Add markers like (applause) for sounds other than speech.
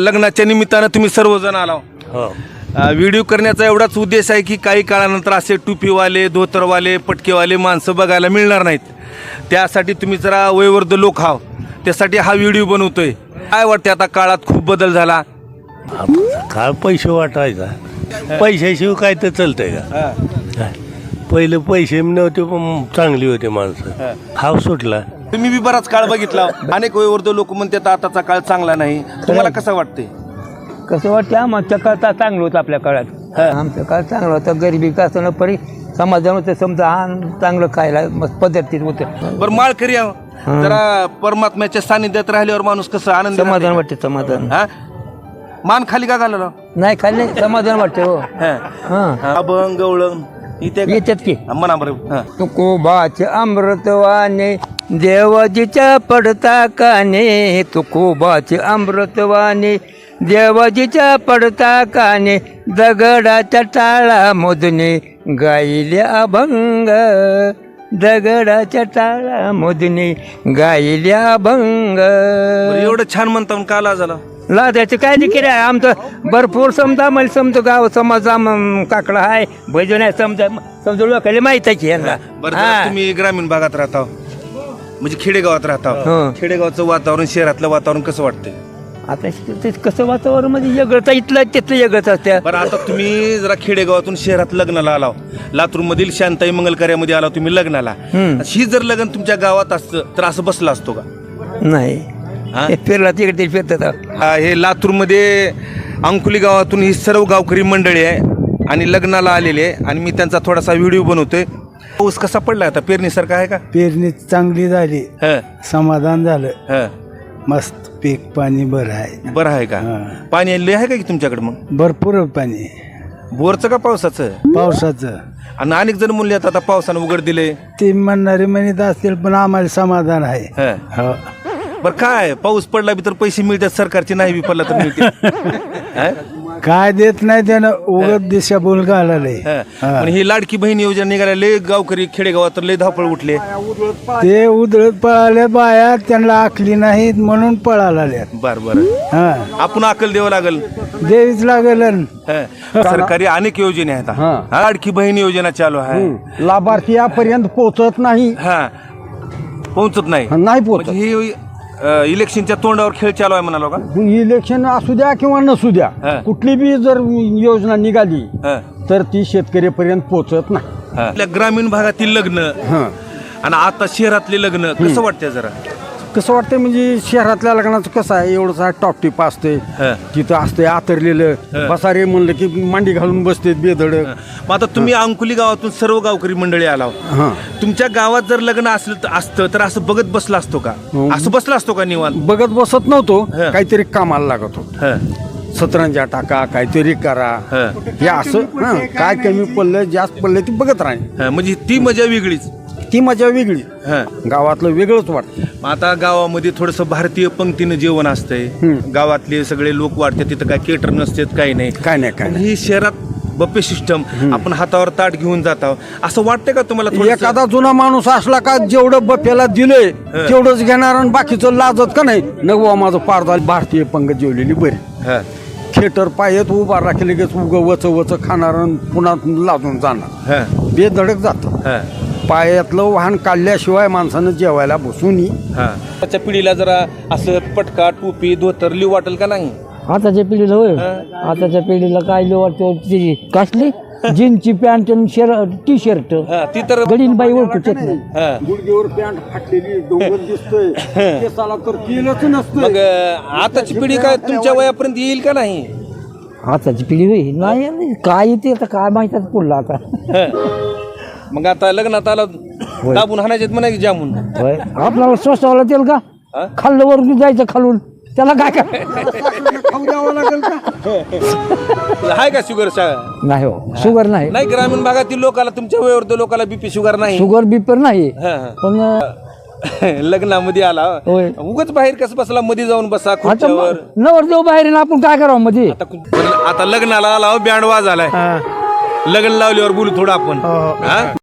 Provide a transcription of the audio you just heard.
लग्नाच्या निमित्तानं तुम्ही सर्वजण आला. हो. व्हिडिओ करण्याचा एवढाच उद्देश आहे की काही काळानंतर असे टोपीवाले धोतरवाले पटकेवाले माणसं बघायला मिळणार नाहीत. त्यासाठी तुम्ही जरा वयवर्ध लोक हाव त्यासाठी हा व्हिडिओ बनवतोय. काय वाटते आता काळात खूप बदल झाला? आता काय पैसे वाटायचा. पैशाशिवाय काय तर चालतंय का? पहिले पैसे नव्हते पण चांगली होते माणसं. हाव सुटला. तुम्ही बी बराच काळ बघितला. अनेक वयवर्ध लोक म्हणतात आताचा काळ चांगला नाही. तुम्हाला कसं वाटते कसं वाटतं आमच्या काळात चांगलं होतं आपल्या काळात. आमच्या काळात चांगलं होतं. गरिबी का असताना परी समाधान होतं. समजा हा चांगलं खायला मस्त पद्धतीत होतं. बरं माळकरी आहो. जरा परमात्म्याच्या सानिध्यात राहिल्यावर माणूस कसं आनंद समाधान वाटते समाधान. हा? मान खाली का घालला नाही खाल्ले समाधान वाटते हो. हा. अभंग गवळण इथे का? येतात की. म्हणा बरं. हा. तुकोबाचे अमृतवाने देवाजीच्या पडता काने तुकोबाचे अमृतवाने देवाजीच्या पडता काने दगडाच्या टाळा मोदने गायले अभंग. दगडाच्या टाळा मोदने गायले अभंग. एवढं छान म्हणता मग काला झाला लादायचं काय देखील आहे आमचं भरपूर समजा मला समजा गाव समाज काकडा आहे भजन आहे समजा समजा लोकांना माहीत आहे की यांना. बरं जरा हा. तुम्ही ग्रामीण भागात राहता. म्हणजे खेडेगावात राहता. हं. खेडेगावचं वातावरण शहरातलं वातावरण कसं वाटतंय? आता ते कसं वातावरण म्हणजे आहे, इथलं तिथलं वेगळंच असते बरं आता तुम्ही जरा खेडेगावातून शहरात लग्नाला आलाव. लातूर मधील शांताई मंगल कार्यामध्ये आला तुम्ही लग्नाला. हं. ही जर लग्न तुमच्या गावात असतं तर असं बसलं असतो का? नाही. हा? हे फिरला तिकडे फिरतात. हा, हे लातूरमध्ये अंकुली गावातून ही सर्व गावकरी मंडळी आहे आणि लग्नाला आलेले आहे. आणि मी त्यांचा थोडासा व्हिडिओ बनवतोय. पाऊस कसा पडला आता? पेरणीसारखा आहे का? पेरणी चांगली झाली. हं, समाधान झालं. हं. मस्त पीक पाणी बरं आहे. बरं आहे का? हा. पाणी आलेलं आहे का की तुमच्याकडे मग? भरपूर पाणी. बोरचं का पावसाचं? पावसाचं. आणि अनेक जण म्हणले आता पावसानं उघड दिले. ते म्हणणारे म्हणत असतील पण आम्हाला समाधान आहे. हो. बरं काय? पाऊस पडला बी तर पैसे मिळतात सरकारचे नाही बी पडला तर मिळते (laughs) हं? काय देत नाही त्यानं उगत दिशा बोल घालायला. हं. पण ही लाडकी बहीण योजना निघाल्या लय गावकरी खेडेगावात तर लय धावपळ उठले. ते उधळत पळाले बाया त्यांना आखली नाहीत म्हणून पळाला बर बर. हा. आपण अकल द्यावं लागल. देवीच लागेल. हं. सरकारी अनेक योजना आहेत. हा. लाडकी बहीण योजना चालू आहे. लाभार्थी यापर्यंत पोहोचत नाही. हा. पोहोचत नाही. नाही पोहोचत. म्हणजे ही अं, इलेक्शनच्या तोंडावर खेळ चालू आहे म्हणालो का इलेक्शन असू द्या किंवा नसू हा. द्या कुठली बी जर योजना निघाली हं. तर ती शेतकऱ्यापर्यंत पोहोचत नाही. आपल्या ग्रामीण भागातील लग्न हं. आणि आता शहरातले लग्न कसं वाटतंय जरा कसं वाटतं म्हणजे शहरातल्या लग्नाचं कसं आहे? एवढंच टॉप टिप असते हं. तिथं असते आतरलेलं. बसारे म्हणलं की मांडी घालून बसते बेधड. मग आता तुम्ही अंकुली गावातून सर्व गावकरी मंडळी आला हां. तुमच्या गावात जर लग्न असलं तर असतं तर असं बघत बसला असतो का? असं बसला असतो का निवांत? बघत बसत नव्हतो. हं. काहीतरी कामाला लागत होतो. हं. सतरंजा टाका काहीतरी करा. हं. हे असं हं, काय कमी पडलं जास्त पडलं ती बघत राहील हं, म्हणजे ती मजा वेगळीच. ती मजा वेगळी. हं. गावातलं वेगळंच वाटतं. मग आता गावामध्ये थोडस भारतीय पंक्तीनं जेवण असतंय. गावातले सगळे लोक वाढते तिथं काय केटर नसतात काही नाही. काय नाही काय पण नाही. ही शहरात बप्पे सिस्टम आपण हातावर ताट घेऊन जात आहोत असं वाटतंय का तुम्हाला थोडंसं? एखादा जुना माणूस असला का जेवढं बफ्याला दिलंय तेवढंच घेणार आणि बाकीचं लाजत का नाही? नगवा माझं पारदाल भारतीय पंगत जेवलेली बरी. हं. थिएटर पायत उभा राखले की उग वच वच खाणार आणि पुन्हा लाजून जाणार. हं. बेधडक जातं. हं. पायातलं वाहन काढल्याशिवाय माणसानं जेवायला बसून हं. त्याच्या पिढीला जरा असं पटका टोपी धोतर लिव वाटेल का नाही? आताच्या पिढीला होय. आताच्या पिढीला काय लो वाटतं? कसली? जीन्सची पॅन्ट आणि शर्ट टी शर्ट हं, ती तर गडीन बाई ओळखूच येत नाही. हं. गुडघेवर पॅन्ट फाटलेली डोंगर दिसतोय. केसाला तर केलंच नसतं मग अं, आताची पिढी काय तुमच्या वयापर्यंत येईल का नाही? आताची पिढी होय. नाही नाही. काय येते आता? काय माहीत आहे पुढला आता? हं. मग आता लग्नात आला दाबून हाणायचे म्हणा की जामून. होय. आपल्याला स्वस्तावला तेल का? हा? खाल्लं वर जायचं खालून. त्याला काय काय (laughs) आहे का शुगर नाही हो शुगर नाही. नाही ग्रामीण भागातील लोकाला तुमच्या वयावर लोकाला बीपी शुगर नाही. शुगर बिपर नाही. हं, हं. पण अं, (laughs) लग्नामध्ये आला. होय. उगाच बाहेर कसं बसला? मध्ये जाऊन बसा आता खुर्च्यावर. नवर देऊ बाहेर आहे ना आपण काय करावं मध्ये आता कु- आता लग्नाला आला बँड वाज आलाय लग्न लावल्यावर बोलू थोडं आपण. हा?